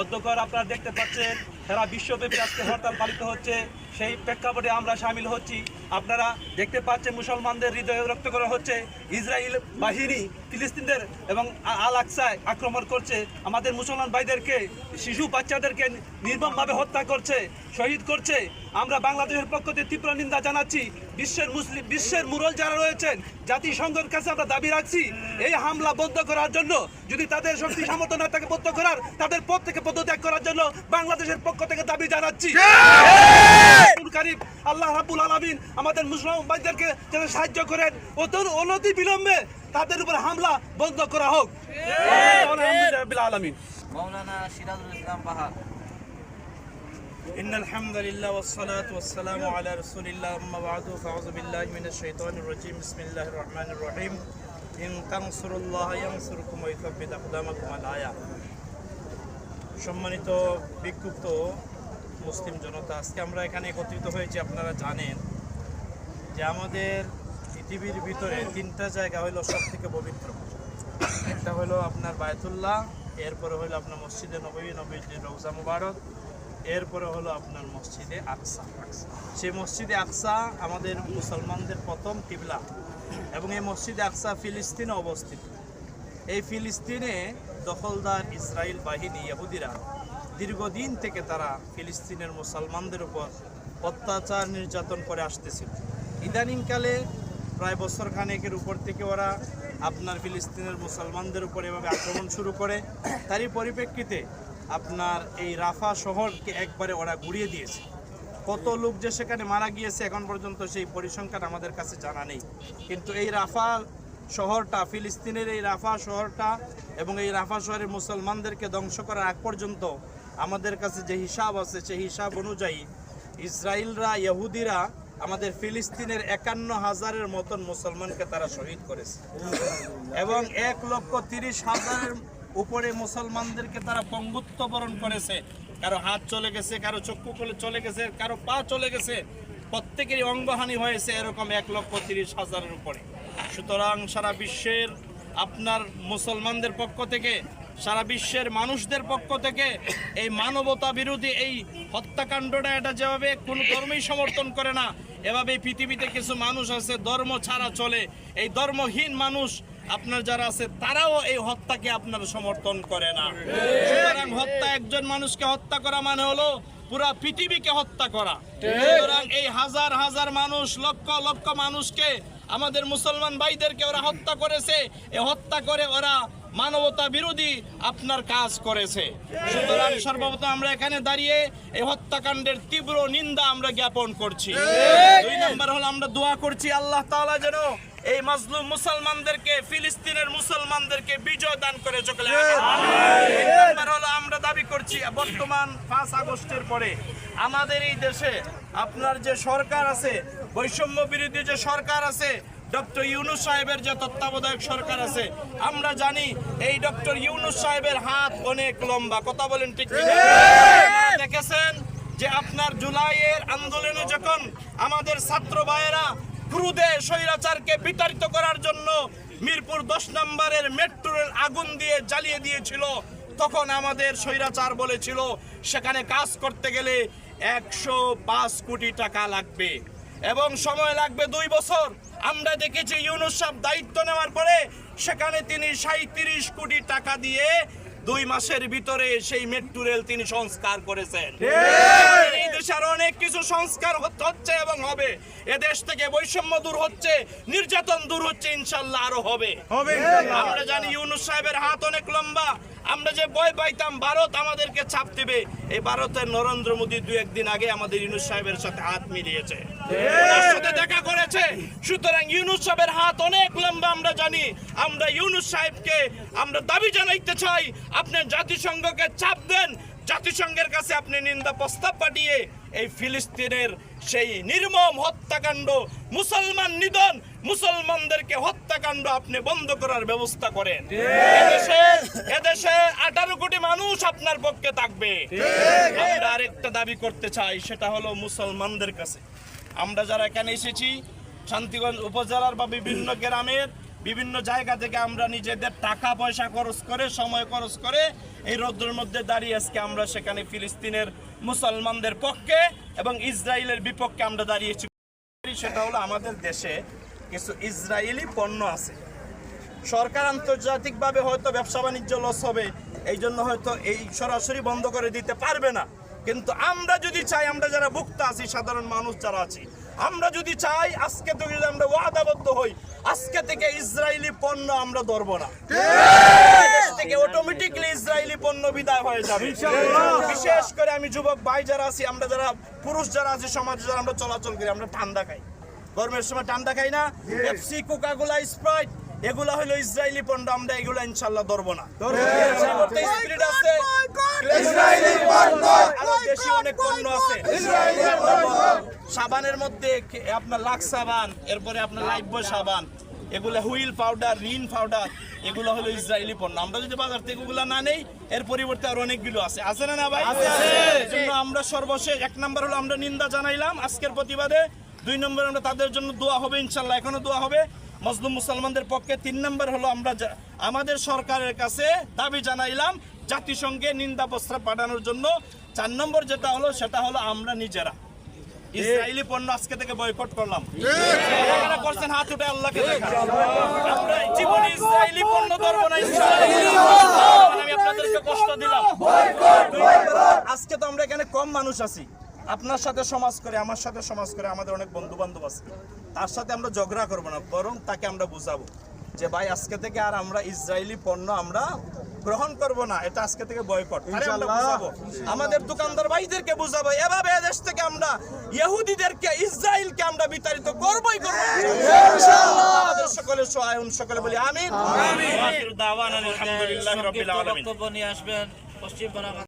অধ্যক্ষর আপনারা দেখতে পাচ্ছেন সারা বিশ্বব্যাপী আজকে হরতাল পালিত হচ্ছে। সেই প্রেক্ষাপটে আমরা সামিল হচ্ছি। আপনারা দেখতে পাচ্ছেন মুসলমানদের হৃদয়ে রক্ত করা হচ্ছে। ইসরায়েল বাহিনী ফিলিস্তিনদের এবং আল আকসায় আক্রমণ করছে। আমাদের মুসলমান ভাইদেরকে, শিশু বাচ্চাদেরকে নির্মমভাবে হত্যা করছে, শহীদ করছে। আমরা বাংলাদেশের পক্ষ থেকে তীব্র নিন্দা জানাচ্ছি। বিশ্বের মুসলিম বিশ্বের মুরল যারা রয়েছেন, জাতিসংঘের কাছে আমরা দাবি রাখছি, এই হামলা বন্ধ করার জন্য, যদি তাদের শক্তি সামর্থ্য না থাকে বন্ধ করার, তাদের পদ থেকে পদত্যাগ করার জন্য বাংলাদেশের পক্ষ থেকে দাবি জানাচ্ছি। কারিম আল্লাহ রাব্বুল আলামিন আমাদের মুসলিম ভাইদেরকে যেন সাহায্য করেন অতর অনতি বিলম্বে তাদের উপর হামলা বন্ধ করা হোক আলহামদুলিল্লাহ রাব্বিল আলামিন মৌলানা সিরাজুল ইসলাম বাহার إن الحمد لله والصلاة والسلام على رسول الله أما بعد فأعوذ بالله من الشيطان الرجيم بسم الله الرحمن الرحيم إن تنصروا الله ينصركم ويثبت أقدامكم الآية সম্মানিত বিক্ষুব্ধ মুসলিম জনতা, আজকে আমরা এখানে একত্রিত হয়েছি, আপনারা জানেন যে আমাদের পৃথিবীর ভিতরে তিনটা জায়গা হলো সব থেকে পবিত্র। একটা হলো আপনার বায়তুল্লাহ, এরপরে হলো আপনার মসজিদে নবী নবী রৌজা মুবারক, এরপরে হলো আপনার মসজিদে আকসা। সেই মসজিদে আকসা আমাদের মুসলমানদের প্রথম কিবলা এবং এই মসজিদে আকসা ফিলিস্তিনে অবস্থিত। এই ফিলিস্তিনে দখলদার ইসরায়েল বাহিনী, ইহুদিরা দীর্ঘদিন থেকে তারা ফিলিস্তিনের মুসলমানদের উপর অত্যাচার নির্যাতন করে আসতেছিল। ইদানিংকালে প্রায় বছর খানেকের উপর থেকে ওরা আপনার ফিলিস্তিনের মুসলমানদের উপর এভাবে আক্রমণ শুরু করে। তারই পরিপ্রেক্ষিতে আপনার এই রাফা শহরকে একবারে ওরা গুড়িয়ে দিয়েছে। কত লোক যে সেখানে মারা গিয়েছে এখন পর্যন্ত সেই পরিসংখ্যান আমাদের কাছে জানা নেই। কিন্তু এই রাফা শহরটা, ফিলিস্তিনের এই রাফা শহরটা এবং এই রাফা শহরের মুসলমানদেরকে ধ্বংস করার আগ পর্যন্ত আমাদের কাছে যে হিসাব আছে, সেই হিসাব অনুযায়ী ইসরায়েলরা, ইহুদিরা আমাদের ফিলিস্তিনের একান্ন হাজারের মতন মুসলমানকে তারা শহীদ করেছে। এবং এক লক্ষ তিরিশ হাজারের উপরে মুসলমানদেরকে তারা পঙ্গুত্ব বরণ করেছে। কারও হাত চলে গেছে, কারও চক্ষু চলে গেছে, কারও পা চলে গেছে। প্রত্যেকেরই অঙ্গহানি হয়েছে এরকম এক লক্ষ তিরিশ হাজারের উপরে। সুতরাং সারা বিশ্বের আপনার মুসলমানদের পক্ষ থেকে সারা বিশ্বের মানুষদের পক্ষ থেকে এই মানবতা বিরোধী এই হত্যাকাণ্ডটা এটা যেভাবে কোনো ধর্মই সমর্থন করে না এভাবে পৃথিবীতে কিছু মানুষ আছে, ধর্ম ছাড়া চলে। এই ধর্মহীন মানুষ আপনার যারা আছে, তারাও এই হত্যাকে আপনার সমর্থন করে না। সুতরাং হত্যা একজন মানুষকে হত্যা করা মানে হলো পুরা পৃথিবীকে হত্যা করা। সুতরাং এই হাজার হাজার মানুষ, লক্ষ লক্ষ মানুষকে আমাদের মুসলমান ভাইদেরকে ওরা হত্যা করেছে। এ হত্যা করে ওরা মানবতা বিরোধী আপনার কাজ করেছে। সুতরাং সর্বপ্রথম আমরা এখানে দাঁড়িয়ে এই হত্যাকাণ্ডের তীব্র নিন্দা আমরা জ্ঞাপন করছি। দুই নম্বর হলো আমরা দোয়া করছি আল্লাহ তাআলা যেন এই মাজলুম মুসলমানদেরকে ফিলিস্তিনের মুসলমানদেরকে বিজয় দান করে চলে হলো আমরা দাবি করছি বর্তমান পাঁচ আগস্টের পরে আমাদের এই দেশে আপনার যে সরকার আছে বৈষম্য বিরোধী যে সরকার আছে ডক্টর ইউনুস সাহেবের যে তত্ত্বাবধায়ক সরকার আছে আমরা জানি এই ডক্টর ইউনুস সাহেবের হাত অনেক লম্বা। কথা বলেন ঠিক দেখেছেন যে আপনার জুলাইয়ের আন্দোলনে যখন আমাদের ছাত্র ভাইয়েরা ক্রুদে স্বৈরাচারকে বিতাড়িত করার জন্য মিরপুর দশ নম্বরের মেট্রোর আগুন দিয়ে জ্বালিয়ে দিয়েছিল। তখন আমাদের স্বৈরাচার বলেছিল, সেখানে কাজ করতে গেলে একশো পাঁচ কোটি টাকা লাগবে এবং সময় লাগবে দুই বছর। আমরা দেখেছি ইউনুস দায়িত্ব নেওয়ার পরে সেখানে তিনি সাঁত্রিশ কোটি টাকা দিয়ে দুই মাসের ভিতরে সেই মেট্রো রেল তিনি সংস্কার করেছেন। এই দেশে অনেক কিছু সংস্কার হচ্ছে এবং হবে। এ দেশ থেকে বৈষম্য দূর হচ্ছে নির্যাতন দূর হচ্ছে ইনশাল্লাহ আরও হবে। আমরা জানি ইউনুস সাহেবের হাত অনেক লম্বা। আমরা যে ভয় পাইতাম ভারত আমাদেরকে ছাপ দিবে। এই ভারতের নরেন্দ্র মোদী দু একদিন আগে আমাদের ইউনুস সাহেবের সাথে হাত মিলিয়েছে। সাথে দেখা করেছে। সুতরাং ইউনুস সাহেবের হাত অনেক লম্বা আমরা জানি। আমরা ইউনুস সাহেবকে আমরা দাবি জানাইতে চাই আপনি জাতিসংঘকে চাপ দেন জাতিসংঘের কাছে আপনি নিন্দা প্রস্তাব পাঠিয়ে এই ফিলিস্তিনের সেই নির্মম হত্যাকাণ্ড, মুসলমান নিধন, মুসলমানদেরকে হত্যাকাণ্ড আপনি বন্ধ করার ব্যবস্থা করেন। এদেশে আঠারো কোটি মানুষ আপনার পক্ষে থাকবে। আমরা আরেকটা দাবি করতে চাই, সেটা হলো মুসলমানদের কাছে। আমরা যারা এখানে এসেছি, শান্তিগঞ্জ উপজেলার বা বিভিন্ন গ্রামের বিভিন্ন জায়গা থেকে আমরা নিজেদের টাকা পয়সা খরচ করে, সময় খরচ করে এই রৌদ্রের মধ্যে দাঁড়িয়ে আজকে আমরা সেখানে ফিলিস্তিনের মুসলমানদের পক্ষে এবং ইসরায়েলের বিপক্ষে আমরা দাঁড়িয়েছি। সেটা হলো আমাদের দেশে কিছু ইসরায়েলি পণ্য আছে। সরকার আন্তর্জাতিকভাবে হয়তো ব্যবসা বাণিজ্য লস হবে এই জন্য হয়তো এই সরাসরি বন্ধ করে দিতে পারবে না। কিন্তু আমরা যদি চাই, আমরা যারা ভুক্ত আছি, সাধারণ মানুষ যারা আছি আমরা যদি চাই আজকে থেকে যদি আমরা ওয়াদাবদ্ধ হই আজকে থেকে ইসরায়েলি পণ্য আমরা ধরব না। থেকে অটোমেটিকলি ইসরায়েলি পণ্য বিদায় হয়ে যাবে। বিশেষ করে আমি যুবক ভাই যারা আছি আমরা যারা পুরুষ যারা আছি সমাজে যারা আমরা চলাচল করি আমরা ঠান্ডা খাই। গরমের সময় ঠান্ডা খাই না। পেপসি কোকাকোলা স্প্রাইট এগুলা হলো ইসরায়েলি পণ্য আমরা এগুলা ইনশাল্লাহ ধরবো না। স্পিরিট আছে। আরও দেশি অনেক পণ্য আছে। সাবানের মধ্যে আপনার লাক্স সাবান এরপরে আপনার লাইফ বয় সাবান এগুলো হুইল পাউডার রিন পাউডার এগুলো হলো ইসরায়েলি পণ্য। আমরা যদি বাজার থেকে এগুলো না নেই এর পরিবর্তে আর অনেকগুলো আছে। আছে না না ভাই? জন্য আমরা সর্বশেষ এক নম্বর হলো আমরা নিন্দা জানাইলাম আজকের প্রতিবাদে। দুই নম্বর আমরা তাদের জন্য দোয়া হবে ইনশাল্লাহ এখনও দোয়া হবে। মজলুম মুসলমানদের পক্ষে তিন নম্বর হলো আমরা আমাদের সরকারের কাছে দাবি জানাইলাম জাতিসংঘে নিন্দা প্রস্তাব পাঠানোর জন্য। চার নম্বর যেটা হলো সেটা হলো আমরা নিজেরা। ইসরায়েলি পণ্য আজকে থেকে বয়কট করলাম। করছেন হাত উঠে আল্লাহকে দেখা। জীবনে ইসরায়েলি পণ্য ধরবো না ইসরায়েলি আমি আপনাদেরকে কষ্ট দিলাম। আজকে তো আমরা এখানে কম মানুষ আছি। আপনার সাথে সমাজ করে, আমার সাথে সমাজ করে, আমাদের অনেক বন্ধু বান্ধব আছে। তার সাথে আমরা ঝগড়া করব না, বরং তাকে আমরা বুঝাবো যে, ভাই, আজকে থেকে আর আমরা ইসরায়েলি পণ্য আমরা গ্রহণ করব না এটা আজকে থেকে বয়কট আমাদের দোকানদার ভাইদেরকে বুঝাবো এভাবে এদেশ থেকে আমরা ইহুদিদেরকে ইসরায়েলকে আমরা বিতাড়িত করবই করব। আমাদের সকলের সহায় সকলে বলি আমিন। আমিন। দাওয়ানা আলহামদুলিল্লাহি রাব্বিল আলামিন। বক্তব্য নিয়ে আসবেন পশ্চিম